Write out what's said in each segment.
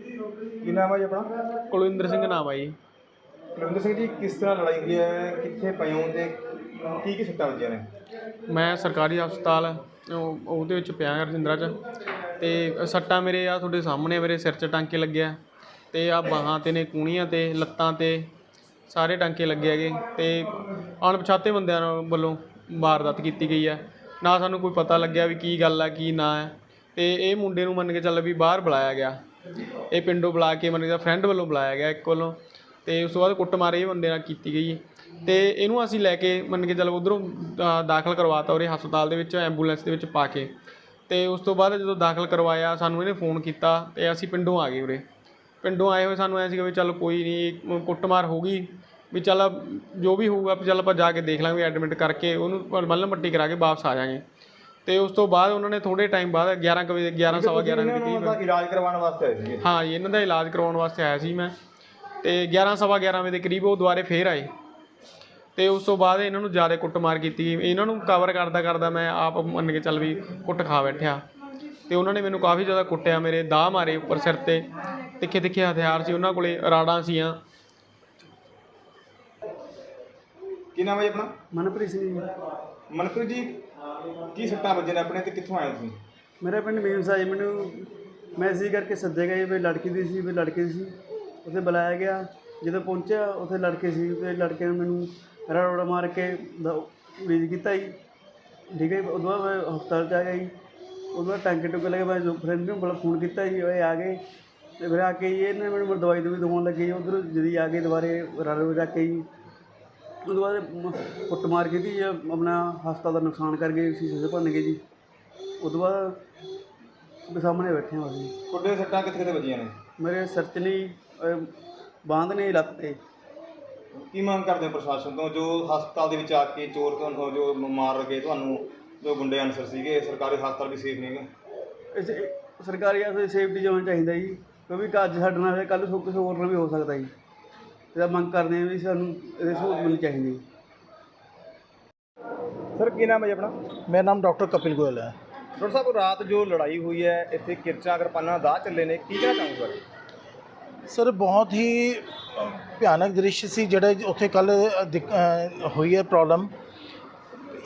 ਕੀ ਨਾਮ ਹੈ ਜੀ ਆਪਣਾ? ਕੁਲਵਿੰਦਰ ਸਿੰਘ ਨਾਮ ਆ ਜੀ। ਕੁਲਵਿੰਦਰ ਸਿੰਘ ਜੀ ਕਿਸ ਤਰ੍ਹਾਂ ਲੜਾਈ ਹੋਈ ਹੈ? ਕਿੱਥੇ ਪਏ ਹੋ ਤੇ ਕੀ ਕੀ ਸੱਟਾਂ ਵੱਜੀਆਂ ਨੇ? ਮੈਂ ਸਰਕਾਰੀ ਹਸਪਤਾਲ ਉਹ- ਉਹਦੇ ਵਿੱਚ ਪਿਆ ਰਜਿੰਦਰਾ 'ਚ। ਤੇ ਸੱਟਾਂ ਮੇਰੇ ਆ ਤੁਹਾਡੇ ਸਾਹਮਣੇ ਮੇਰੇ ਸਿਰ 'ਚ ਟਾਂਕੇ ਲੱਗੇ ਆ। ਤੇ ਆ ਬਾਹਾਂ ਤੇ ਨੇ ਕੂਣੀਆਂ ਤੇ ਲੱਤਾਂ ਤੇ ਸਾਰੇ ਟਾਂਕੇ ਲੱਗੇ ਹੈਗੇ। ਤੇ ਅਣਪਛਾਤੇ ਬੰਦਿਆਂ ਨਾਲ ਵੱਲੋਂ ਵਾਰਦਾਤ ਕੀਤੀ ਗਈ ਹੈ। ਨਾ ਸਾਨੂੰ ਕੋਈ ਪਤਾ ਲੱਗਿਆ ਵੀ ਕੀ ਗੱਲ ਆ ਕੀ ਨਾ ਹੈ। ਤੇ ਇਹ ਮੁੰਡੇ ਨੂੰ ਮੰਨ ਕੇ ਚੱਲ ਵੀ ਬਾਹਰ ਬੁਲਾਇਆ ਗਿਆ। ਇਹ ਪਿੰਡੋਂ ਬੁਲਾ ਕੇ ਮਤਲਬ ਕੇ ਫਰੈਂਡ ਵੱਲੋਂ ਬੁਲਾਇਆ ਗਿਆ ਇੱਕ ਵੱਲੋਂ ਤੇ ਉਸ ਤੋਂ ਬਾਅਦ ਕੁੱਟਮਾਰ ਇਹ ਬੰਦੇ ਨਾਲ ਕੀਤੀ ਗਈ। ਤੇ ਇਹਨੂੰ ਅਸੀਂ ਲੈ ਕੇ ਮੰਨ ਕੇ ਚੱਲ ਉਧਰੋਂ ਦਾਖਲ ਕਰਵਾਤਾ ਉਰੇ ਹਸਪਤਾਲ ਦੇ ਵਿੱਚ ਐਂਬੂਲੈਂਸ ਦੇ ਵਿੱਚ ਪਾ ਕੇ। ਤੇ ਉਸ ਤੋਂ ਬਾਅਦ ਜਦੋਂ ਦਾਖਲ ਕਰਵਾਇਆ, ਸਾਨੂੰ ਇਹਨੇ ਫੋਨ ਕੀਤਾ ਤੇ ਅਸੀਂ ਪਿੰਡੋਂ ਆ ਗਏ ਉਰੇ। ਪਿੰਡੋਂ ਆਏ ਹੋਏ ਸਾਨੂੰ ਐ ਸੀਗਾ ਵੀ ਚੱਲ ਕੋਈ ਨਹੀਂ ਕੁੱਟਮਾਰ ਹੋ ਗਈ ਵੀ ਚੱਲ ਜੋ ਵੀ ਹੋਊਗਾ, ਵੀ ਚੱਲ ਆਪਾਂ ਜਾ ਕੇ ਦੇਖ ਲਾਂਗੇ ਐਡਮਿਟ ਕਰਕੇ ਉਹਨੂੰ ਮੱਲਮ ਪੱਟੀ ਕਰਾ ਕੇ ਵਾਪਸ ਆ ਜਾਾਂਗੇ। ਤੇ ਉਸ ਤੋਂ ਬਾਅਦ ਉਹਨਾਂ ਨੇ ਥੋੜੇ ਟਾਈਮ ਬਾਅਦ 11 ਕੁ ਵਜੇ 11 ਸਵਾ 11 ਇਹਨਾਂ ਵਜੇ ਨੂੰ ਦੀ ਉਹਦਾ ਇਲਾਜ ਕਰਵਾਉਣ ਵਾਸਤੇ ਆਏ ਸੀਗੇ। ਹਾਂ ਜੀ ਇਹਨਾਂ ਦਾ ਇਲਾਜ ਕਰਵਾਉਣ ਵਾਸਤੇ ਆਇਆ ਸੀ ਮੈਂ। ਤੇ 11 ਸਵਾ 11 ਵਜੇ ਦੇ ਕਰੀਬ ਉਹ ਦੁਬਾਰੇ ਫੇਰ ਆਏ। ਤੇ ਉਸ ਤੋਂ ਬਾਅਦ ਇਹਨਾਂ ਨੂੰ ਜ਼ਿਆਦਾ ਕੁੱਟਮਾਰ ਕੀਤੀ। ਇਹਨਾਂ ਨੂੰ ਕਵਰ ਕਰਦਾ ਕਰਦਾ ਮੈਂ ਆਪ ਮੰਨ ਕੇ ਚੱਲ ਵੀ ਕੁੱਟ ਖਾ ਬੈਠਿਆ। ਤੇ ਉਹਨਾਂ ਨੇ ਮੈਨੂੰ ਕਾਫੀ ਜ਼ਿਆਦਾ ਕੁੱਟਿਆ ਮੇਰੇ ਦਾਅ ਮਾਰੇ ਉੱਪਰ ਸਿਰ ਤੇ। ਤਿੱਖੇ ਤਿੱਖੇ ਹਥਿਆਰ ਸੀ ਉਹਨਾਂ ਕੋਲੇ ਰਾੜਾਂ ਸੀਆਂ। ਕੀ ਨਾਮ ਹੈ ਜੀ ਆਪਣਾ? ਮਨਪ੍ਰੀਤ ਸਿੰਘ ਜੀ। ਮਨਪ੍ਰੀਤ ਜੀ, ਕੀ ਸੱਟਾਂ ਵੱਜੇ ਨੇ ਆਪਣੇ ਤੇ? ਕਿੱਥੋਂ ਆਏ ਹੋ ਤੁਸੀਂ? ਮੇਰਾ ਪਿੰਡ ਮੀਮਸਾ ਜੀ, ਮੈਨੂੰ ਮੈਸੇਜ ਕਰਕੇ ਸੱਦੇ ਗਏ ਵੀ ਲੜਕੀ ਦੀ ਸੀ, ਵੀ ਲੜਕੇ ਦੀ ਸੀ। ਉੱਥੇ ਬੁਲਾਇਆ ਗਿਆ। ਜਦੋਂ ਪਹੁੰਚਿਆ, ਉੱਥੇ ਲੜਕੇ ਸੀ, ਤੇ ਲੜਕੇ ਨੇ ਮੈਨੂੰ ਰੋੜਾ ਮਾਰ ਕੇ ਰੀਜ ਕੀਤਾ ਜੀ। ਠੀਕ ਹੈ ਜੀ। ਉਦੋਂ ਬਾਅਦ ਮੈਂ ਹਸਪਤਾਲ ਚ ਆ ਗਿਆ ਜੀ। ਉਦੋਂ ਬਾਅਦ ਟਾਂਕੇ ਟੁਕੇ ਲੱਗੇ ਮੈਂ ਫਰੈਂਡ ਨੂੰ ਬੜਾ ਫੋਨ ਕੀਤਾ ਜੀ, ਉਹ ਆ ਗਏ। ਤੇ ਫਿਰ ਆ ਕੇ ਜੀ, ਇਹਨੇ ਮੈਨੂੰ ਦਵਾਈ ਦਵਾਈ ਦਵਾਉਣ ਲੱਗੇ ਜੀ। ਉਧਰ ਜਦੀ ਆ ਗਏ ਦੁਬਾਰੇ ਰਲ ਜਾ ਕੇ ਜੀ। ਉਦੋਂ ਬਾਅਦ ਕੁੱਟਮਾਰ ਕੀਤੀ ਜੀ ਆਪਣਾ ਹਸਪਤਾਲ ਦਾ ਨੁਕਸਾਨ ਕਰ ਗਏ ਸ਼ੀਸ਼ੇ ਸੇ ਭੰਨ ਗਏ ਜੀ। ਉਦੋਂ ਬਾਅਦ ਵੀ ਸਾਹਮਣੇ ਬੈਠੇ ਹਾਂ ਅਸੀਂ। ਤੁਹਾਡੇ ਸੱਟਾਂ ਕਿੱਥੇ ਕਿੱਥੇ ਵੱਜੀਆਂ ਨੇ? ਮੇਰੇ ਸਿਰ 'ਚ ਨਹੀਂ ਅਹ, ਬਾਂਹ ਨੇ ਲੱਤ ਤੇ। ਕੀ ਮੰਗ ਕਰਦੇ ਹੋ ਪ੍ਰਸ਼ਾਸਨ ਤੋਂ? ਜੋ ਹਸਪਤਾਲ ਦੇ ਵਿੱਚ ਆ ਕੇ ਚੋਰ ਤੁਹਾਨੂੰ ਜੋ ਮਾਰ ਗਏ ਤੁਹਾਨੂੰ ਜੋ ਗੁੰਡੇ ਅਨਸਰ ਸੀਗੇ ਸਰਕਾਰੀ ਹਸਪਤਾਲ ਵੀ ਸੇਫ ਨਹੀਂਗੇ ਇਸ ਸਰਕਾਰੀ ਆਸਤੇ ਸੇਫਟੀ ਹੋਣਾ ਚਾਹੀਦਾ ਜੀ ਕਿਉਂਕਿ ਅੱਜ ਸਾਡੇ ਨਾਲ ਕੱਲ ਸੋ ਕਿਸੇ ਹੋਰ ਨਾਲ ਵੀ ਹੋ ਸਕਦਾ ਜੀ। ਇਹਦਾ ਮੰਗ ਕਰਦੇ ਹਾਂ ਵੀ ਸਾਨੂੰ ਇਹਦੀ ਸਹੂਲਤ ਮਿਲਣੀ ਚਾਹੀਦੀ ਸਰ ਕੀ ਨਾਮ ਹੈ ਜੀ ਆਪਣਾ? ਮੇਰਾ ਨਾਮ ਡਾਕਟਰ ਕਪਿਲ ਗੋਇਲ ਹੈ। ਡਾਕਟਰ ਸਾਹਿਬ ਰਾਤ ਜੋ ਲੜਾਈ ਹੋਈ ਹੈ ਇੱਥੇ ਕਿਰਚਾਂ ਕਿਰਪਾਨਾਂ ਦਾ ਚੱਲੇ ਨੇ ਕੀ ਕਹਿਣਾ ਚਾਹੋਗੇ ਸਰ ਸਰ ਬਹੁਤ ਹੀ ਭਿਆਨਕ ਦ੍ਰਿਸ਼ ਸੀ ਜਿਹੜਾ ਉੱਥੇ ਕੱਲ ਹੋਈ ਹੈ ਪ੍ਰੋਬਲਮ।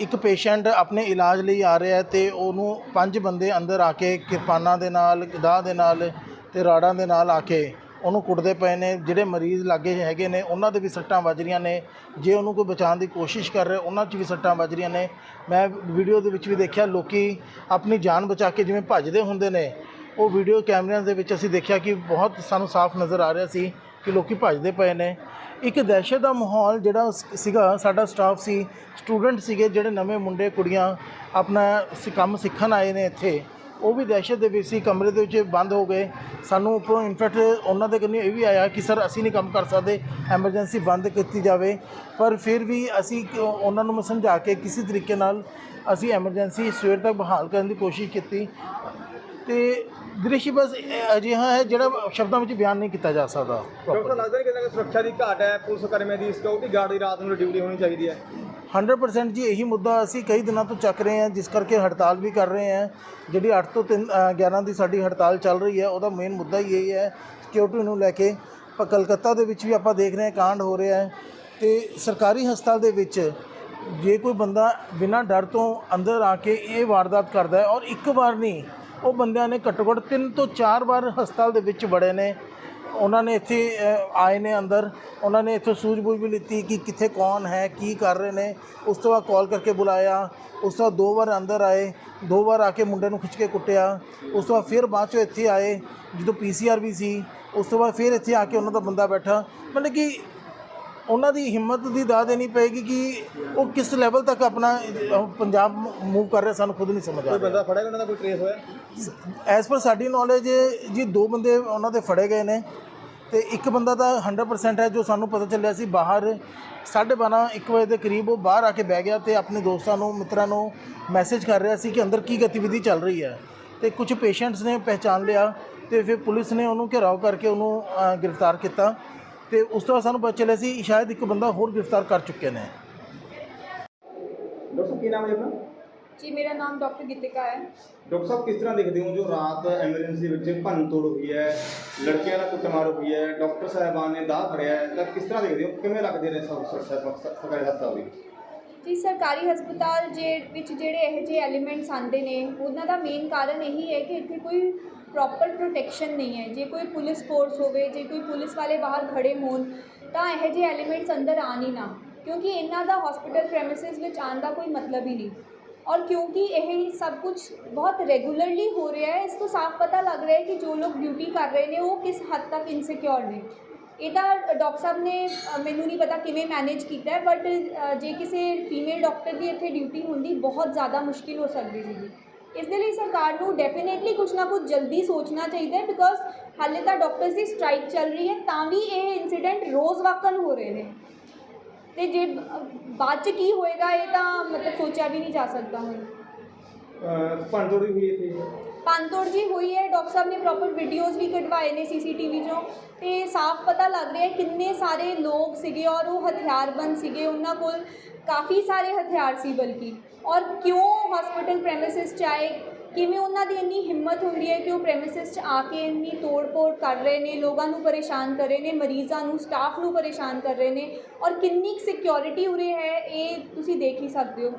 ਇੱਕ ਪੇਸ਼ੈਂਟ ਆਪਣੇ ਇਲਾਜ ਲਈ ਆ ਰਿਹਾ ਹੈ ਤੇ ਉਹਨੂੰ ਪੰਜ ਬੰਦੇ ਅੰਦਰ ਆ ਕੇ ਕਿਰਪਾਨਾਂ ਦੇ ਨਾਲ ਦਾਅ ਦੇ ਨਾਲ ਤੇ ਰਾੜਾਂ ਦੇ ਨਾਲ ਆ ਕੇ ਉਹਨੂੰ ਕੁੱਟਦੇ ਪਏ ਨੇ, ਜਿਹੜੇ ਮਰੀਜ਼ ਲਾਗੇ ਹੈਗੇ ਨੇ, ਉਹਨਾਂ ਦੇ ਵੀ ਸੱਟਾਂ ਵੱਜ ਰਹੀਆਂ ਨੇ। ਜੇ ਉਹਨੂੰ ਕੋਈ ਬਚਾਉਣ ਦੀ ਕੋਸ਼ਿਸ਼ ਕਰ ਰਿਹਾ, ਉਹਨਾਂ 'ਚ ਵੀ ਸੱਟਾਂ ਵੱਜ ਰਹੀਆਂ ਨੇ। ਮੈਂ ਵੀਡੀਓ ਦੇ ਵਿੱਚ ਵੀ ਦੇਖਿਆ, ਲੋਕੀ ਆਪਣੀ ਜਾਨ ਬਚਾ ਕੇ ਜਿਵੇਂ ਭੱਜਦੇ ਹੁੰਦੇ ਨੇ। ਉਹ ਵੀਡੀਓ ਕੈਮਰਿਆਂ ਦੇ ਵਿੱਚ ਅਸੀਂ ਦੇਖਿਆ ਕਿ ਬਹੁਤ ਸਾਨੂੰ ਸਾਫ਼ ਨਜ਼ਰ ਆ ਰਿਹਾ ਸੀ ਕਿ ਲੋਕੀ ਭੱਜਦੇ ਪਏ ਨੇ। ਇੱਕ ਦਹਿਸ਼ਤ ਦਾ ਮਾਹੌਲ ਜਿਹੜਾ ਸੀਗਾ, ਸਾਡਾ ਸਟਾਫ ਸੀ, ਸਟੂਡੈਂਟ ਸੀਗੇ, ਜਿਹੜੇ ਨਵੇਂ ਮੁੰਡੇ, ਕੁੜੀਆਂ ਆਪਣਾ ਸ- ਕੰਮ ਸਿੱਖਣ ਆਏ ਨੇ ਇੱਥੇ। ਉਹ ਵੀ ਦਹਿਸ਼ਤ ਦੇ ਵਿੱਚ ਸੀ, ਕਮਰੇ ਦੇ ਵਿੱਚ ਬੰਦ ਹੋ ਗਏ। ਸਾਨੂੰ ਉੱਪਰੋਂ ਇਨਫੈਕਟ ਉਹਨਾਂ ਦੇ ਕੰਨੀ ਇਹ ਵੀ ਆਇਆ ਕਿ ਸਰ ਅਸੀਂ ਨਹੀਂ ਕੰਮ ਕਰ ਸਕਦੇ ਐਮਰਜੈਂਸੀ ਬੰਦ ਕੀਤੀ ਜਾਵੇ। ਪਰ ਫਿਰ ਵੀ ਅਸੀਂ ਉਹਨਾਂ ਨੂੰ ਸਮਝਾ ਕੇ ਕਿਸੇ ਤਰੀਕੇ ਨਾਲ ਅਸੀਂ ਐਮਰਜੈਂਸੀ ਸਵੇਰ ਤੱਕ ਬਹਾਲ ਕਰਨ ਦੀ ਕੋਸ਼ਿਸ਼ ਕੀਤੀ। ਤੇ ਦ੍ਰਿਸ਼ ਬਸ ਅਜਿਹਾ ਹੈ ਜਿਹੜਾ ਸ਼ਬਦਾਂ ਵਿੱਚ ਬਿਆਨ ਨਹੀਂ ਕੀਤਾ ਜਾ ਸਕਦਾ ਡਾਕਟਰ, ਲੱਗਦਾ ਕਿ ਸੁਰੱਖਿਆ ਦੀ ਘਾਟ ਹੈ, ਪੁਲਿਸ ਕਰਮੀਆਂ ਦੀ ਸਿਕਿਉਰਿਟੀ ਗਾਰਡ ਦੀ ਰਾਤ ਨੂੰ ਡਿਊਟੀ ਹੋਣੀ ਚਾਹੀਦੀ ਹੈ। 100% ਜੀ ਇਹੀ ਮੁੱਦਾ ਅਸੀਂ ਕਈ ਦਿਨਾਂ ਤੋਂ ਚੱਕ ਰਹੇ ਹਾਂ, ਜਿਸ ਕਰਕੇ ਹੜਤਾਲ ਵੀ ਕਰ ਰਹੇ ਹਾਂ। ਜਿਹੜੀ 8 ਤੋਂ 3 11 ਦੀ ਸਾਡੀ ਹੜਤਾਲ ਚੱਲ ਰਹੀ ਹੈ, ਉਹਦਾ ਮੇਨ ਮੁੱਦਾ ਹੀ ਇਹ ਹੈ ਸਿਕਿਉਰਿਟੀ ਨੂੰ ਲੈ ਕੇ ਪਰ ਕਲਕੱਤਾ ਦੇ ਵਿੱਚ ਵੀ ਆਪਾਂ ਦੇਖ ਰਹੇ ਹਾਂ, ਕਾਂਡ ਹੋ ਰਿਹਾ ਹੈ। ਤੇ ਸਰਕਾਰੀ ਹਸਪਤਾਲ ਦੇ ਵਿੱਚ ਜੇ ਕੋਈ ਬੰਦਾ ਬਿਨਾਂ ਡਰ ਤੋਂ ਅੰਦਰ ਆ ਕੇ ਇਹ ਵਾਰਦਾਤ ਕਰਦਾ ਹੈ ਔਰ ਇੱਕ ਵਾਰ ਨਹੀਂ ਉਹ ਬੰਦਿਆਂ ਨੇ ਘੱਟੋ ਘੱਟ ਤਿੰਨ ਤੋਂ ਚਾਰ ਵਾਰ ਹਸਪਤਾਲ ਦੇ ਵਿੱਚ ਵੜੇ ਨੇ। ਉਹਨਾਂ ਨੇ ਇੱਥੇ ਆਏ ਨੇ ਅੰਦਰ। ਉਹਨਾਂ ਨੇ ਇੱਥੋਂ ਸੂਝ-ਬੂਝ ਵੀ ਲਿੱਤੀ ਕਿ ਕਿੱਥੇ ਕੌਣ ਹੈ, ਕੀ ਕਰ ਰਹੇ ਨੇ। ਉਸ ਤੋਂ ਬਾਅਦ ਕਾਲ ਕਰਕੇ ਬੁਲਾਇਆ। ਉਸ ਤੋਂ ਬਾਅਦ ਦੋ ਵਾਰ ਅੰਦਰ ਆਏ। ਦੋ ਵਾਰ ਆ ਕੇ ਮੁੰਡੇ ਨੂੰ ਖਿੱਚ ਕੇ ਕੁੱਟਿਆ। ਉਸ ਤੋਂ ਬਾਅਦ ਫਿਰ ਬਾਅਦ ਚੋਂ ਇੱਥੇ ਆਏ। ਜਦੋਂ ਪੀਸੀਆਰ ਵੀ ਸੀ, ਉਸ ਤੋਂ ਬਾਅਦ ਫਿਰ ਇੱਥੇ ਆ ਕੇ ਉਹਨਾਂ ਦਾ ਬੰਦਾ ਬੈਠਾ। ਮਤਲਬ ਕਿ ਉਹਨਾਂ ਦੀ ਹਿੰਮਤ ਦੀ ਦਾਅ ਦੇਣੀ ਪਏਗੀ ਕਿ ਉਹ ਕਿਸ ਲੈਵਲ ਤੱਕ ਆਪਣਾ ਪੰਜਾਬ ਮੂਵ ਕਰ ਰਿਹਾ ਸਾਨੂੰ ਖੁਦ ਨਹੀਂ ਸਮਝ ਆ ਕੋਈ ਰਿਹਾ। ਬੰਦਾ ਫੜਿਆ ਉਹਨਾਂ ਦਾ ਕੋਈ ਟ੍ਰੇਸ ਹੋਇਆ? ਐਸ ਪਰ ਸਾਡੀ ਨੌਲੇਜ ਜੀ ਦੋ ਬੰਦੇ ਉਹਨਾਂ ਦੇ ਫੜੇ ਗਏ ਨੇ ਤੇ ਇੱਕ ਬੰਦਾ ਤਾਂ 100% ਹੈ ਜੋ ਸਾਨੂੰ ਪਤਾ ਚੱਲਿਆ ਸੀ ਬਾਹਰ 12:30 1 ਵਜੇ ਦੇ ਕਰੀਬ ਉਹ ਬਾਹਰ ਆ ਕੇ ਬਹਿ ਗਿਆ ਤੇ ਆਪਣੇ ਦੋਸਤਾਂ ਨੂੰ ਮਿੱਤਰਾਂ ਨੂੰ ਮੈਸੇਜ ਕਰ ਰਿਹਾ ਸੀ ਕਿ ਅੰਦਰ ਕੀ ਗਤੀਵਿਧੀ ਚੱਲ ਰਹੀ ਹੈ। ਤੇ ਕੁਝ ਪੇਸ਼ੈਂਟਸ ਨੇ ਪਹਿਚਾਨ ਲਿਆ ਤੇ ਫਿਰ ਪੁਲਿਸ ਨੇ ਉਹਨੂੰ ਘਿਰਾਓ ਕਰਕੇ ਉਹਨੂੰ ਅ, ਗ੍ਰਿਫਤਾਰ ਕੀਤਾ। ਤੇ ਉਸ ਤੋਂ ਬਾਅਦ ਸਾਨੂੰ ਪਤਾ ਚੱਲਿਆ ਸੀ ਸ਼ਾਇਦ ਇੱਕ ਬੰਦਾ ਹੋਰ ਗ੍ਰਿਫਤਾਰ ਕਰ ਚੁੱਕੇ ਨੇ। ਡਾਕਟਰ ਕੀ ਨਾਮ ਹੈ ਜੀ ਆਪਣਾ? ਜੀ ਮੇਰਾ ਨਾਮ ਡਾਕਟਰ ਗੀਤਿਕਾ ਹੈ। ਡਾਕਟਰ ਸਾਹਿਬ ਕਿਸ ਤਰ੍ਹਾਂ ਦੇਖਦੇ ਹੋ? ਜੋ ਰਾਤ ਐਮਰਜੈਂਸੀ ਵਿੱਚ ਭੰਨ ਤੋੜ ਹੋਈ ਹੈ ਲੜਕੀਆਂ ਨਾਲ ਕੁੱਟਮਾਰ ਹੋਈ ਹੈ ਡਾਕਟਰ ਸਾਹਿਬਾਨ ਨੇ ਦਾਅ ਫੜਿਆ ਹੈ ਤਾਂ ਕਿਸ ਤਰ੍ਹਾਂ ਦੇਖਦੇ ਹੋ? ਕਿਵੇਂ ਲੱਗਦੇ ਨੇ ਸਰ- ਸਰ- ਸਰ- ਸਰਕਾਰੀ ਹਸਪਤਾਲ ਦੇ? ਜੀ ਸਰਕਾਰੀ ਹਸਪਤਾਲ ਜੇ ਵਿੱਚ ਜਿਹੜੇ ਇਹੋ ਜਿਹੇ ਐਲੀਮੈਂਟਸ ਆਉਂਦੇ ਨੇ ਉਹਨਾਂ ਦਾ ਮੇਨ ਕਾਰਨ ਇਹੀ ਹੈ ਕਿ ਇੱਥੇ ਕੋਈ ਪ੍ਰੋਪਰ ਪ੍ਰੋਟੈਕਸ਼ਨ ਨਹੀਂ ਹੈ। ਜੇ ਕੋਈ ਪੁਲਿਸ ਫੋਰਸ ਹੋਵੇ, ਜੇ ਕੋਈ ਪੁਲਿਸ ਵਾਲੇ ਬਾਹਰ ਖੜੇ ਹੋਣ, ਤਾਂ ਇਹੋ ਜਿਹੇ ਐਲੀਮੈਂਟਸ ਅੰਦਰ ਆਣ ਹੀ ਨਾ। ਕਿਉਂਕਿ ਇਹਨਾਂ ਦਾ ਹਸਪੀਟਲ ਪ੍ਰੈਮਿਸਿਸ ਵਿੱਚ ਆਉਣ ਦਾ ਕੋਈ ਮਤਲਬ ਹੀ ਨਹੀਂ। ਔਰ ਕਿਉਂਕਿ ਇਹ ਸਭ ਕੁਝ ਬਹੁਤ ਰੈਗੂਲਰਲੀ ਹੋ ਰਿਹਾ ਹੈ, ਇਸ ਤੋਂ ਸਾਫ਼ ਪਤਾ ਲੱਗ ਰਿਹਾ ਹੈ ਕਿ ਜੋ ਲੋਕ ਡਿਊਟੀ ਕਰ ਰਹੇ ਨੇ, ਉਹ ਕਿਸ ਹੱਦ ਤੱਕ ਇਨਸਿਕਿਉਰ ਨੇ। ਇਹਦਾ ਡਾਕਟਰ ਸਾਹਿਬ ਨੇ ਮੈਨੂੰ ਨਹੀਂ ਪਤਾ ਕਿਵੇਂ ਮੈਨੇਜ ਕੀਤਾ ਬਟ ਜੇ ਕਿਸੇ ਫੀਮੇਲ ਡਾਕਟਰ ਦੀ ਇੱਥੇ ਡਿਊਟੀ ਹੁੰਦੀ, ਬਹੁਤ ਜ਼ਿਆਦਾ ਮੁਸ਼ਕਿਲ ਹੋ ਸਕਦੀ ਸੀਗੀ। ਇਸ ਦੇ ਲਈ ਸਰਕਾਰ ਨੂੰ ਡੈਫੀਨੇਟਲੀ ਕੁਝ ਨਾ ਕੁਝ ਜਲਦੀ ਸੋਚਣਾ ਚਾਹੀਦਾ ਹੈ ਬਿਕੋਜ਼ ਹਾਲੇ ਤਾਂ ਡਾਕਟਰਸ ਦੀ ਸਟ੍ਰਾਈਕ ਚੱਲ ਰਹੀ ਹੈ ਤਾਂ ਵੀ ਇਹ ਇਨਸੀਡੈਂਟ ਰੋਜ਼ ਵਾਕਨ ਹੋ ਰਹੇ ਨੇ। ਤੇ ਜੇ ਬਾਅਦ ਚ ਕੀ ਹੋਏਗਾ ਇਹ ਤਾਂ ਮਤਲਬ ਸੋਚਿਆ ਵੀ ਨਹੀਂ ਜਾ ਸਕਦਾ ਹੁਣ। ਵੀ ਹੋਈ ਇੱਥੇ? ਪੰਤੋੜ ਜੀ ਹੋਈ ਹੈ ਡਾਕਟਰ ਸਾਹਿਬ ਨੇ ਪ੍ਰੋਪਰ ਵੀਡੀਓਜ਼ ਵੀ ਕਢਵਾਏ ਨੇ ਸੀਸੀਟੀਵੀ 'ਚੋਂ। ਤੇ ਸਾਫ਼ ਪਤਾ ਲੱਗ ਰਿਹਾ ਕਿੰਨੇ ਸਾਰੇ ਲੋਕ ਸੀਗੇ ਔਰ ਉਹ ਹਥਿਆਰਬੰਦ ਸੀਗੇ ਉਹਨਾਂ ਕੋਲ ਕਾਫੀ ਸਾਰੇ ਹਥਿਆਰ ਸੀ ਬਲਕਿ। ਔਰ ਕਿਉਂ ਹਸਪੀਟਲ ਪ੍ਰੈਮਿਸਿਸ 'ਚ ਆਏ? ਕਿਵੇਂ ਉਹਨਾਂ ਦੀ ਇੰਨੀ ਹਿੰਮਤ ਹੁੰਦੀ ਹੈ ਕਿ ਉਹ ਪ੍ਰੈਮਿਸਿਸ 'ਚ ਆ ਕੇ ਇੰਨੀ ਤੋੜ ਫੋੜ ਕਰ ਰਹੇ ਨੇ, ਲੋਕਾਂ ਨੂੰ ਪਰੇਸ਼ਾਨ ਕਰ ਰਹੇ ਨੇ, ਮਰੀਜ਼ਾਂ ਨੂੰ ਸਟਾਫ ਨੂੰ ਪਰੇਸ਼ਾਨ ਕਰ ਰਹੇ ਨੇ ਔਰ ਕਿੰਨੀ ਸਿਕਿਉਰਿਟੀ ਉਰੇ ਹੈ, ਇਹ ਤੁਸੀਂ ਦੇਖ ਹੀ ਸਕਦੇ ਹੋ।